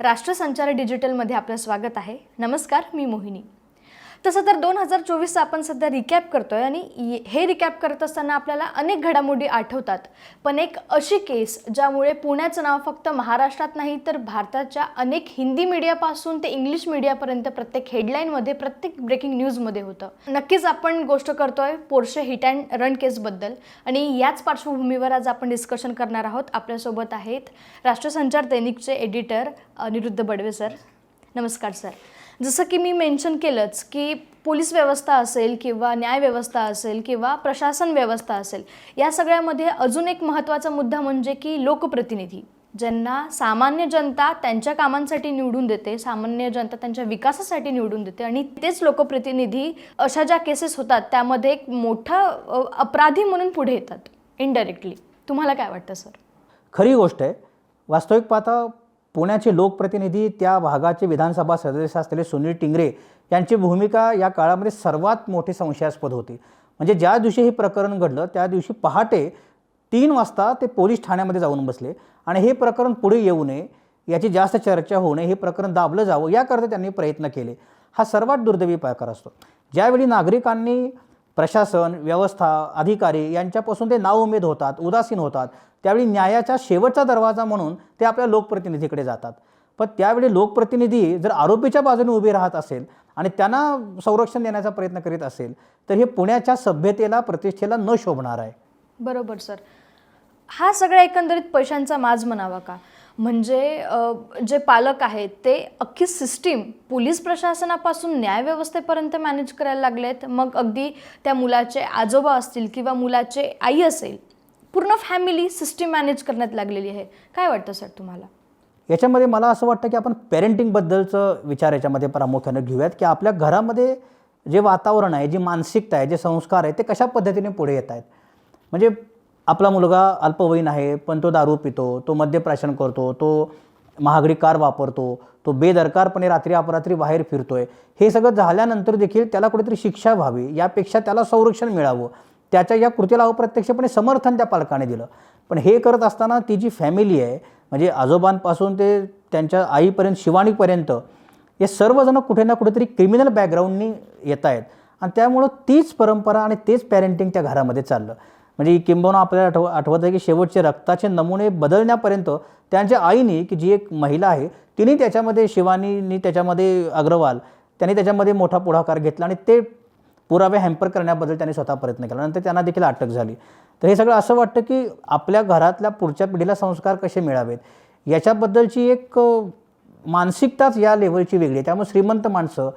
राष्ट्रसंचार डिजिटलमध्ये आपलं स्वागत आहे. नमस्कार मी मोहिनी. तसं तर दोन हजार चोवीसचा आपण सध्या रिकॅप करतोय आणि हे रिकॅप करत असताना आपल्याला अनेक घडामोडी आठवतात. पण एक अशी केस ज्यामुळे पुण्याचं नाव फक्त महाराष्ट्रात नाही तर भारताच्या अनेक हिंदी मीडियापासून ते इंग्लिश मीडियापर्यंत प्रत्येक हेडलाईनमध्ये प्रत्येक ब्रेकिंग न्यूजमध्ये होतं. नक्कीच आपण गोष्ट करतोय पोर्शे हिट अँड रन केसबद्दल आणि याच पार्श्वभूमीवर आज आपण डिस्कशन करणार आहोत. आपल्यासोबत आहेत राष्ट्रसंचार दैनिकचे एडिटर अनिरुद्ध बडवे सर नमस्कार सर जसं की मी मेन्शन केलंच की पोलीस व्यवस्था असेल किंवा न्याय व्यवस्था असेल किंवा प्रशासन व्यवस्था असेल या सगळ्यामध्ये अजून एक महत्त्वाचा मुद्दा म्हणजे की लोकप्रतिनिधी ज्यांना सामान्य जनता त्यांच्या कामांसाठी निवडून देते सामान्य जनता त्यांच्या विकासासाठी निवडून देते आणि तेच लोकप्रतिनिधी अशा ज्या केसेस होतात त्यामध्ये एक मोठा अपराधी म्हणून पुढे येतात इनडायरेक्टली तुम्हाला काय वाटतं सर खरी गोष्ट आहे. वास्तविक पाहता पुण्याचे लोकप्रतिनिधी त्या भागाचे विधानसभा सदस्य असलेले सुनील टिंगरे यांची भूमिका या काळामध्ये सर्वात मोठी संशयास्पद होती. म्हणजे ज्या दिवशी हे प्रकरण घडलं त्या दिवशी पहाटे तीन वाजता ते पोलीस ठाण्यामध्ये जाऊन बसले. आणि हे प्रकरण पुढे येऊ नये याची जास्त चर्चा होऊ नये हे प्रकरण दाबलं जावं याकरता त्यांनी प्रयत्न केले. हा सर्वात दुर्दैवी प्रकार असतो. ज्यावेळी नागरिकांनी प्रशासन व्यवस्था अधिकारी यांच्यापासून ते नाउमेद होतात उदासीन होतात. त्यावेळी न्यायाचा शेवटचा दरवाजा म्हणून ते आपल्या लोकप्रतिनिधीकडे जातात. पण त्यावेळी लोकप्रतिनिधी जर आरोपीच्या बाजूने उभे राहत असेल आणि त्यांना संरक्षण देण्याचा प्रयत्न करीत असेल तर हे पुण्याच्या सभ्यतेला प्रतिष्ठेला न शोभणार आहे. बरोबर सर. हा सगळा एकंदरीत पैशांचा माज म्हणावा का? म्हणजे जे पालक आहेत ते अख्खी सिस्टीम पोलीस प्रशासनापासून न्यायव्यवस्थेपर्यंत मॅनेज करायला लागलेत मग अगदी त्या मुलाचे आजोबा असतील किंवा मुलाचे आई असेल पूर्ण फॅमिली सिस्टीम मॅनेज करण्यात लागलेली आहे. काय वाटतं सर तुम्हाला? याच्यामध्ये मला असं वाटतं की आपण पेरेंटिंगबद्दलचं विचार याच्यामध्ये प्रामुख्याने घेऊयात की आपल्या घरामध्ये जे वातावरण आहे जी मानसिकता आहे जे संस्कार आहे ते कशा पद्धतीने पुढे येत आहेत? म्हणजे आपला मुलगा अल्पवयीन आहे पण तो दारू पितो तो मद्यप्राशन करतो तो महागडी कार वापरतो तो बेदरकारपणे रात्री अपरात्री बाहेर फिरतोय. हे सगळं झाल्यानंतर देखील त्याला कुठेतरी शिक्षा व्हावी यापेक्षा त्याला संरक्षण मिळावं त्याच्या या कृतीला अप्रत्यक्षपणे समर्थन त्या पालकाने दिलं. पण हे करत असताना ती जी फॅमिली आहे म्हणजे आजोबांपासून ते त्यांच्या आईपर्यंत शिवाणीपर्यंत हे सर्वजण कुठे ना कुठेतरी क्रिमिनल बॅकग्राऊंडनी येत आहेत आणि त्यामुळं तीच परंपरा आणि तेच पॅरेंटिंग त्या घरामध्ये चाललं. म्हणजे किंबहुना आपल्याला आठव आठवत आहे की शेवटचे रक्ताचे नमुने बदलण्यापर्यंत त्यांच्या आईने की जी एक महिला आहे तिने त्याच्यामध्ये शिवानीनी त्याच्यामध्ये अग्रवाल त्यांनी त्याच्यामध्ये मोठा पुढाकार घेतला आणि ते पुरावे हॅम्पर करण्याबद्दल त्यांनी स्वतः प्रयत्न केला. नंतर त्यांना देखील अटक झाली. तर हे सगळं असं वाटतं की आपल्या घरातल्या पुढच्या पिढीला संस्कार कसे मिळावेत? याच्याबद्दलची एक मानसिकताच या लेवलची वेगळी आहे. त्यामुळे श्रीमंत माणसं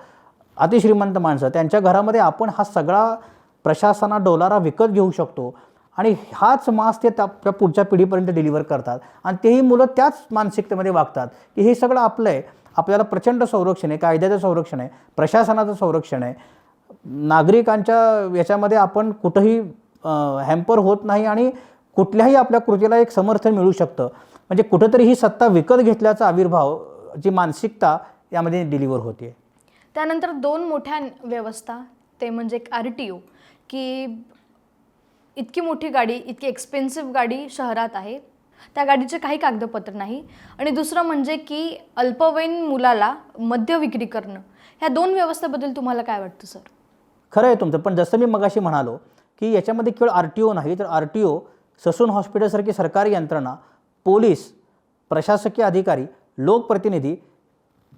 अतिश्रीमंत माणसं त्यांच्या घरामध्ये आपण हा सगळा प्रशासना डोलारा विकत घेऊ शकतो. आणि हाच मास ते त्या त्या पुढच्या पिढीपर्यंत डिलिव्हर करतात. आणि तेही मुलं त्याच मानसिकतेमध्ये वागतात की हे सगळं आपलं आहे. आपल्याला प्रचंड संरक्षण आहे कायद्याचं संरक्षण आहे प्रशासनाचं संरक्षण आहे. नागरिकांच्या याच्यामध्ये आपण कुठंही हॅम्पर होत नाही आणि कुठल्याही आपल्या कृतीला एक समर्थन मिळू शकतं. म्हणजे कुठंतरी ही सत्ता विकत घेतल्याचा आविर्भाव जी मानसिकता यामध्ये डिलिव्हर होते त्यानंतर दोन मोठ्या व्यवस्था ते म्हणजे एक आर टी ओ की इतकी मोठी गाडी इतकी एक्सपेन्सिव्ह गाडी शहरात आहे. त्या गाडीचे काही कागदपत्र नाही. आणि दुसरं म्हणजे की अल्पवयीन मुलाला मद्य विक्री करणं. ह्या दोन व्यवस्थेबद्दल तुम्हाला काय वाटतं सर? खरं आहे तुमचं. पण जसं मी मगाशी म्हणालो की याच्यामध्ये केवळ आर टी ओ नाही तर आर टी ओ ससून हॉस्पिटलसारखी सरकारी यंत्रणा पोलीस प्रशासकीय अधिकारी लोकप्रतिनिधी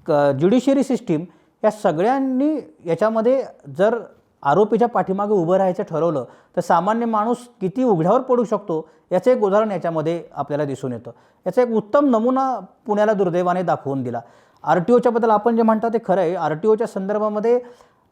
क ज्युडिशियरी सिस्टीम या सगळ्यांनी याच्यामध्ये जर आरोपीच्या पाठीमागे उभं राहायचं ठरवलं तर सामान्य माणूस किती उघड्यावर पडू शकतो? याचं एक उदाहरण याच्यामध्ये आपल्याला दिसून येतं. याचा एक उत्तम नमुना पुण्याला दुर्दैवाने दाखवून दिला. आर टी ओच्याबद्दल आपण जे म्हणता ते खरं आहे. आर टी ओच्या संदर्भामध्ये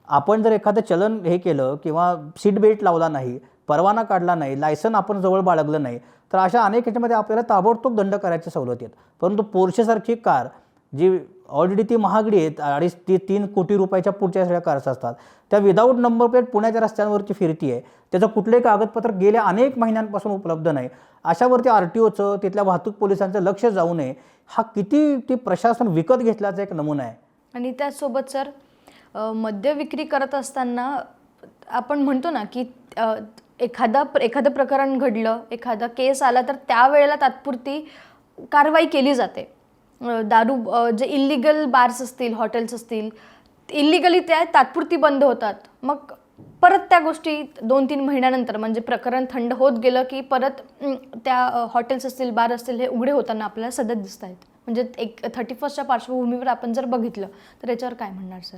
आपण जर एखादं चलन हे केलं किंवा सीट बेल्ट लावला नाही परवाना काढला नाही लायसन आपण जवळ बाळगलं नाही तर अशा अनेक याच्यामध्ये आपल्याला ताबडतोब दंड करायच्या सवलती आहेत परंतु पोर्शेसारखी कार जी ऑलरेडी ती महागडी आहेत अडीच ती तीन कोटी रुपयाच्या पुढच्या सगळ्या कार्स असतात. त्या विदाऊट नंबर प्लेट पुण्याच्या रस्त्यांवरची फिरती आहे त्याचं कुठलंही कागदपत्र गेल्या अनेक महिन्यांपासून उपलब्ध नाही. अशावरती आर टी ओचं तिथल्या वाहतूक पोलिसांचं लक्ष जाऊ नये. हा किती ती प्रशासन विकत घेतल्याचा एक नमुना आहे. आणि त्याचसोबत सर मद्य विक्री करत असताना आपण म्हणतो ना की एखादा एखादं प्रकरण घडलं एखादा केस आला तर त्यावेळेला तात्पुरती कारवाई केली जाते. दारू जे इल्लिगल बार्स असतील हॉटेल्स असतील इल्लिगली त्या तात्पुरती बंद होतात. मग परत त्या गोष्टी दोन तीन महिन्यानंतर म्हणजे प्रकरण थंड होत गेलं की परत त्या हॉटेल्स असतील बार असतील हे उघडे होताना आपल्याला सतत दिसत आहेत. म्हणजे एक थर्टी फर्स्टच्या पार्श्वभूमीवर आपण जर बघितलं तर याच्यावर काय म्हणणार सर?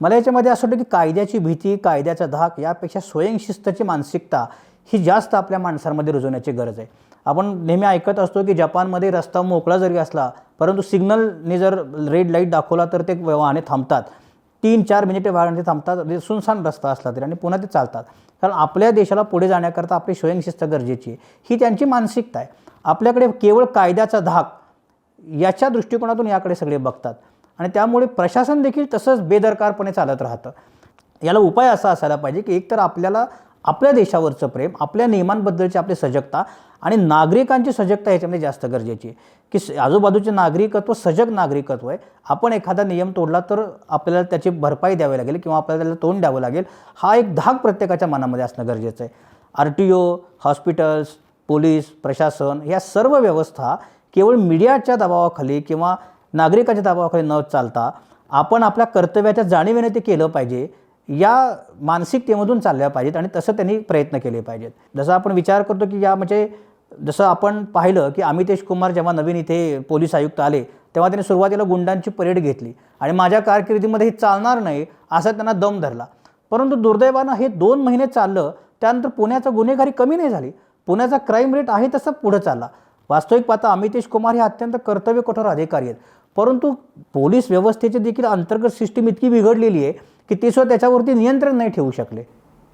मला याच्यामध्ये असं वाटतं की कायद्याची भीती कायद्याचा धाक यापेक्षा स्वयंशिस्तची मानसिकता ही जास्त आपल्या माणसांमध्ये रुजवण्याची गरज आहे. आपण नेहमी ऐकत असतो की जपानमध्ये रस्ता मोकळा जरी असला परंतु सिग्नलने जर रेड लाइट दाखवला तर ते वाहने थांबतात. तीन चार मिनिटे वाहने थांबतात. म्हणजे सुनसान रस्ता असला तरी आणि पुन्हा ते चालतात. कारण आपल्या देशाला पुढे जाण्याकरता आपली स्वयंशिस्त गरजेची आहे. ही त्यांची मानसिकता आहे. आपल्याकडे केवळ कायद्याचा धाक याच्या दृष्टिकोनातून याकडे सगळे बघतात. आणि त्यामुळे प्रशासन देखील तसंच बेदरकारपणे चालत राहतं. याला उपाय असा असायला पाहिजे की एकतर आपल्याला आपल्या देशावरचं प्रेम आपल्या नियमांबद्दलची आपली सजगता आणि नागरिकांची सजगता ह्याच्यामध्ये जास्त गरजेची आहे. की स- आजूबाजूचे नागरिकत्व सजग नागरिकत्व आहे. आपण एखादा नियम तोडला तर आपल्याला त्याची भरपाई द्यावी लागेल किंवा आपल्याला त्याला तोंड द्यावं लागेल. हा एक धाक प्रत्येकाच्या मनामध्ये असणं गरजेचं आहे. R T O hospitals police प्रशासन या सर्व व्यवस्था केवळ मीडियाच्या दबावाखाली किंवा नागरिकाच्या दबावाखाली न चालता आपण आपल्या कर्तव्याच्या जाणीवेने ते केलं पाहिजे. या मानसिकतेमधून चालल्या पाहिजेत आणि तसं त्यांनी प्रयत्न केले पाहिजेत. जसं आपण विचार करतो की या म्हणजे जसं आपण पाहिलं की अमितेश कुमार जेव्हा नवीन इथे पोलीस आयुक्त आले तेव्हा त्यांनी सुरुवातीला गुंडांची परेड घेतली आणि माझ्या कारकिर्दीमध्ये हे चालणार नाही असा त्यांना दम धरला. परंतु दुर्दैवानं हे दोन महिने चाललं त्यानंतर पुण्याचा गुन्हेगारी कमी नाही झाली. पुण्याचा क्राईम रेट आहे तसं पुढं चालला. वास्तविक पाहता अमितेश कुमार हे अत्यंत कर्तव्य कठोर अधिकारी आहेत. परंतु पोलीस व्यवस्थेची देखील अंतर्गत सिस्टीम इतकी बिघडलेली आहे की ते सुद्धा त्याच्यावरती नियंत्रण नाही ठेवू शकले.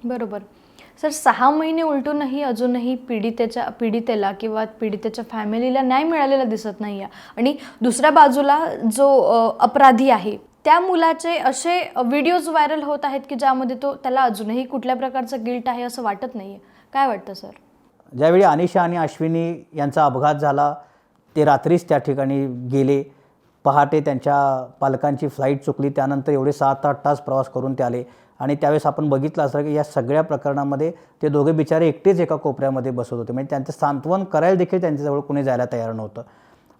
बरोबर. सर सहा महिने उलटूनही अजूनही पीडितेच्या पीडितेला किंवा पीडितेच्या फॅमिलीला न्याय मिळालेला दिसत नाही आहे आणि दुसऱ्या बाजूला जो अपराधी आहे त्या मुलाचे असे व्हिडिओज व्हायरल होत आहेत की ज्यामध्ये तो त्याला अजूनही कुठल्या प्रकारचं गिल्ट आहे असं वाटत नाही आहे काय वाटतं सर? ज्यावेळी अनिशा आणि अश्विनी यांचा अपघात झाला ते रात्रीच त्या ठिकाणी गेले. पहाटे त्यांच्या पालकांची फ्लाईट चुकली त्यानंतर एवढे सात आठ तास प्रवास करून ते आले. आणि त्यावेळेस आपण बघितलं असं की या सगळ्या प्रकरणामध्ये ते दोघे बिचारे एकटेच एका कोपऱ्यामध्ये बसत होते. म्हणजे त्यांचं सांत्वन करायला देखील त्यांच्याजवळ कुणी जायला तयार नव्हतं.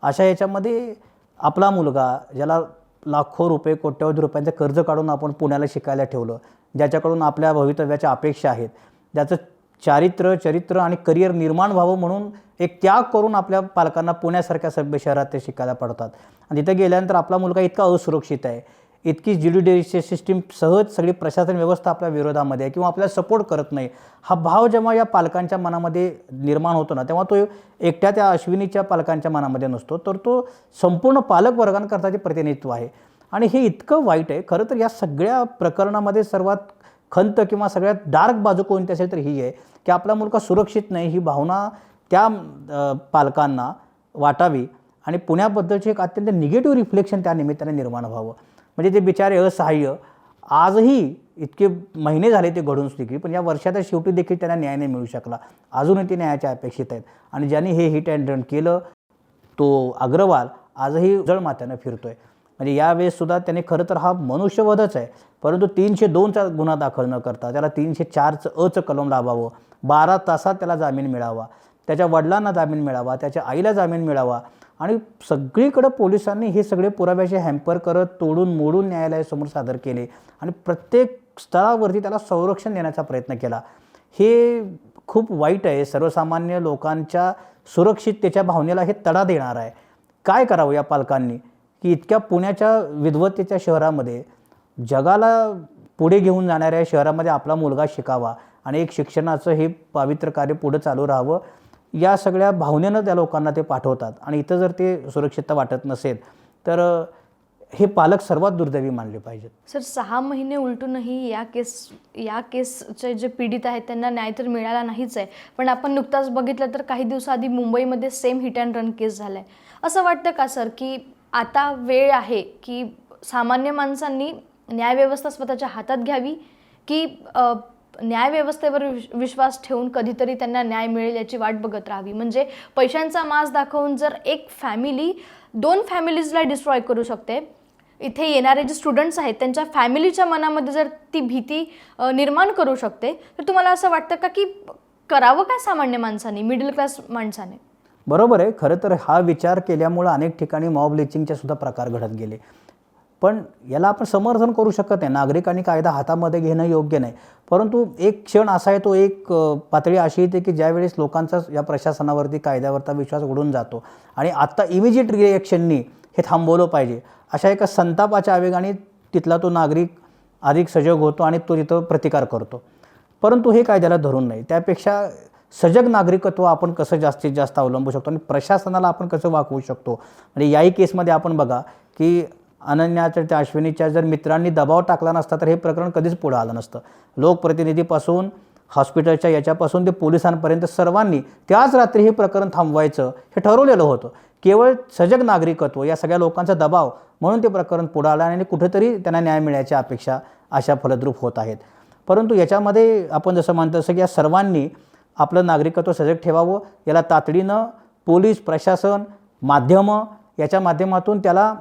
अशा याच्यामध्ये आपला मुलगा ज्याला लाखो रुपये कोट्यवधी रुपयांचं कर्ज काढून आपण पुण्याला शिकायला ठेवलं ज्याच्याकडून आपल्या भवितव्याच्या अपेक्षा आहेत ज्याचं चारित्र्य चरित्र आणि करिअर निर्माण व्हावं म्हणून एक त्याग करून आपल्या पालकांना पुण्यासारख्या सभ्य शहरात ते शिकायला पडतात. आणि तिथे गेल्यानंतर आपला मुलगा इतका असुरक्षित आहे इतकी ज्युडिशरी सिस्टीम सहज सगळी प्रशासन व्यवस्था आपल्या विरोधामध्ये आहे किंवा आपल्याला सपोर्ट करत नाही. हा भाव जेव्हा या पालकांच्या मनामध्ये निर्माण होतो ना तेव्हा तो एकट्या त्या अश्विनीच्या पालकांच्या मनामध्ये नसतो. तर तो संपूर्ण पालक वर्गांकरताचे प्रतिनिधित्व आहे. आणि हे इतकं वाईट आहे खरं तर या सगळ्या प्रकरणामध्ये सर्वात खंत किंवा सगळ्यात डार्क बाजू कोणती असेल तर ही आहे की आपला मुलगा सुरक्षित नाही ही भावना त्या पालकांना वाटावी आणि पुण्याबद्दलचे एक अत्यंत निगेटिव्ह रिफ्लेक्शन त्या निमित्ताने निर्माण व्हावं. म्हणजे ते बिचारे असहाय्य. आजही इतके महिने झाले ते घडून देखील पण या वर्षाच्या शेवटी देखील त्यांना न्याय नाही मिळू शकला. अजूनही ते न्यायाच्या अपेक्षित आहेत. आणि ज्यांनी हे हिट अँड रन केलं तो अग्रवाल आजही जळमात्यानं फिरतोय. म्हणजे यावेळेस सुद्धा त्याने खरं तर हा मनुष्यवधच आहे परंतु तीनशे दोनचा गुन्हा दाखल न करता त्याला तीनशे चारचं अचं कलम लावावं बारा तासात त्याला जामीन मिळावा त्याच्या वडिलांना जामीन मिळावा त्याच्या आईला जामीन मिळावा आणि सगळीकडं पोलिसांनी हे सगळे पुराव्याचे हॅम्पर करत तोडून मोडून न्यायालयासमोर सादर केले आणि प्रत्येक स्थळावरती त्याला संरक्षण देण्याचा प्रयत्न केला. हे खूप वाईट आहे. सर्वसामान्य लोकांच्या सुरक्षिततेच्या भावनेला हे तडा देणार आहे. काय करावं या पालकांनी? की इतक्या पुण्याच्या विद्वत्तेच्या शहरामध्ये जगाला पुढे घेऊन जाणाऱ्या शहरामध्ये आपला मुलगा शिकावा आणि एक शिक्षणाचं हे पवित्र कार्य पुढं चालू राहावं. या सगळ्या भावनेनं त्या लोकांना ते पाठवतात. आणि इथं जर ते सुरक्षितता वाटत नसेल तर हे पालक सर्वात दुर्दैवी मानले पाहिजेत. सर सहा महिने उलटूनही या केस या केसचे जे पीडित आहेत त्यांना न्याय तर मिळाला नाहीच आहे. पण आपण नुकताच बघितलं तर काही दिवसाआधी मुंबईमध्ये same hit and run case झाला आहे असं वाटतं का सर की आता वेळ आहे की सामान्य माणसांनी न्यायव्यवस्था स्वतःच्या हातात घ्यावी की न्यायव्यवस्थेवर विश्वास ठेवून कधीतरी त्यांना न्याय मिळेल याची वाट बघत राहावी. म्हणजे पैशांचा मास दाखवून जर एक फॅमिली दोन फॅमिलीजला डिस्ट्रॉय करू शकते इथे येणारे जे स्टुडंट्स आहेत त्यांच्या फॅमिलीच्या मनामध्ये जर ती भीती निर्माण करू शकते तर तुम्हाला असं वाटतं का की करावं काय सामान्य माणसाने मिडल क्लास माणसाने? बरोबर आहे. खरं तर हा विचार केल्यामुळं अनेक ठिकाणी मॉब लिचिंगचे सुद्धा प्रकार घडत गेले. पण याला आपण समर्थन करू शकत नाही. नागरिकांनी कायदा हातामध्ये घेणं योग्य नाही. परंतु एक क्षण असा आहे तो एक पातळी अशी येते की ज्यावेळेस लोकांचा या प्रशासनावरती कायद्यावरचा विश्वास उडून जातो आणि आत्ता इमिजिएट रिएक्शननी हे थांबवलं पाहिजे. अशा एका संतापाच्या आवेगाने तिथला तो नागरिक अधिक सजग होतो आणि तो तिथं प्रतिकार करतो. परंतु हे कायद्याला धरून नाही. त्यापेक्षा सजग नागरिकत्व आपण कसं जास्तीत जास्त अवलंबू शकतो आणि प्रशासनाला आपण कसं वाकवू शकतो? म्हणजे याही केसमध्ये आपण बघा की अनन्याच्या त्या अश्विनीच्या जर मित्रांनी दबाव टाकला नसता तर हे प्रकरण कधीच पुढं आलं नसतं. लोकप्रतिनिधीपासून हॉस्पिटलच्या याच्यापासून ते पोलिसांपर्यंत सर्वांनी त्याच रात्री हे प्रकरण थांबवायचं हे ठरवलेलं होतं. केवळ सजग नागरिकत्व या सगळ्या लोकांचा दबाव म्हणून ते प्रकरण पुढं आलं आणि कुठेतरी त्यांना न्याय मिळायची अपेक्षा अशा फलद्रूप होत आहेत. परंतु याच्यामध्ये आपण जसं म्हणतो असं की या सर्वांनी आपलं नागरिकत्व सजग ठेवावं याला तातडीनं पोलीस प्रशासन माध्यमं याच्या माध्यमातून त्याला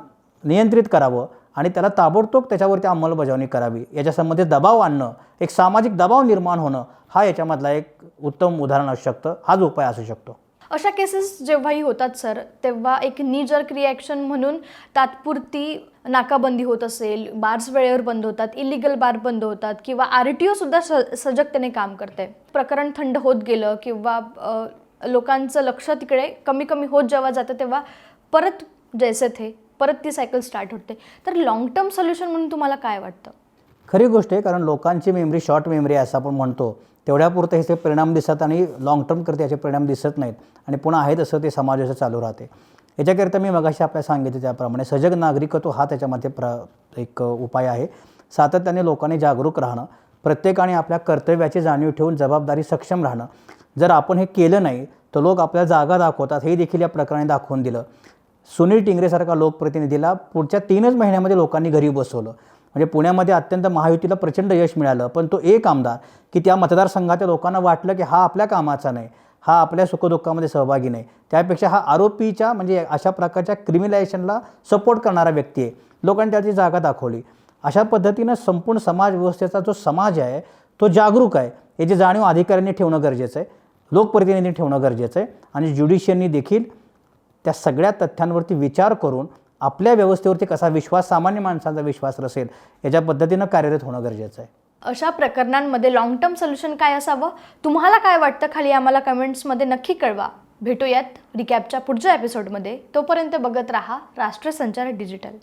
नियंत्रित करावं आणि त्याला ताबडतोब त्याच्यावरती अंमलबजावणी करावी. याच्यासंबंधी दबाव आणणं एक सामाजिक दबाव निर्माण होणं हा याच्यामधला एक उत्तम उदाहरण असू शकतं. हाच उपाय असू शकतो. अशा केसेस जेव्हाही होतात सर तेव्हा एक निजर्क रिॲक्शन म्हणून तात्पुरती नाकाबंदी होत असेल बार्स वेळेवर बंद होतात इलिगल बार बंद होतात किंवा आर टी ओसुद्धा स सजगतेने काम करते. प्रकरण थंड होत गेलं किंवा लोकांचं लक्ष तिकडे कमी कमी होत जेव्हा जातं तेव्हा परत जैसे थे परत ती सायकल स्टार्ट होते. तर लॉंग टर्म सोल्युशन म्हणून तुम्हाला काय वाटतं? खरी गोष्ट आहे कारण लोकांची मेमरी शॉर्ट मेमरी आहे असं आपण म्हणतो. तेवढ्यापुरतं ह्याचे परिणाम दिसत आणि लाँग टर्म करता याचे परिणाम दिसत नाहीत. आणि पुन्हा आहे तसं ते समाजाचं चालू राहते. याच्याकरिता मी मगाशी आपल्याला सांगितलं त्याप्रमाणे सजग नागरिकत्व हा त्याच्यामध्ये प्र एक उपाय आहे. सातत्याने लोकांनी जागरूक राहणं प्रत्येकाने आपल्या कर्तव्याची जाणीव ठेवून जबाबदारी सक्षम राहणं. जर आपण हे केलं नाही तर लोक आपल्याला जागा दाखवतात हे देखील या प्रकरणी दाखवून दिलं. सुनील टिंगरेसारखा लोकप्रतिनिधीला पुढच्या तीनच महिन्यामध्ये लोकांनी घरी बसवलं. म्हणजे पुण्यामध्ये अत्यंत महायुतीला प्रचंड यश मिळालं. पण तो एक आमदार की त्या मतदारसंघाच्या लोकांना वाटलं की हा आपल्या कामाचा नाही. हा आपल्या सुखदुःखामध्ये सहभागी नाही. त्यापेक्षा हा आरोपीच्या म्हणजे अशा प्रकारच्या क्रिमिलायझेशनला सपोर्ट करणारा व्यक्ती आहे. लोकांनी त्याची जागा दाखवली. अशा पद्धतीनं संपूर्ण समाज व्यवस्थेचा जो समाज आहे तो जागरूक आहे. याची जाणीव अधिकाऱ्यांनी ठेवणं गरजेचं आहे. लोकप्रतिनिधींनी ठेवणं गरजेचं आहे. आणि ज्युडिशियननी देखील त्या सगळ्या तथ्यांवरती विचार करून आपल्या व्यवस्थेवरती कसा विश्वास सामान्य माणसांचा विश्वास रसेल याच्या पद्धतीनं कार्यरत होणं गरजेचं आहे. अशा प्रकरणांमध्ये लॉंग टर्म सोल्युशन काय असावं? तुम्हाला काय वाटतं खाली आम्हाला कमेंट्समध्ये नक्की कळवा. भेटूयात रिकॅपच्या पुढच्या एपिसोडमध्ये तोपर्यंत बघत राहा राष्ट्रसंचार डिजिटल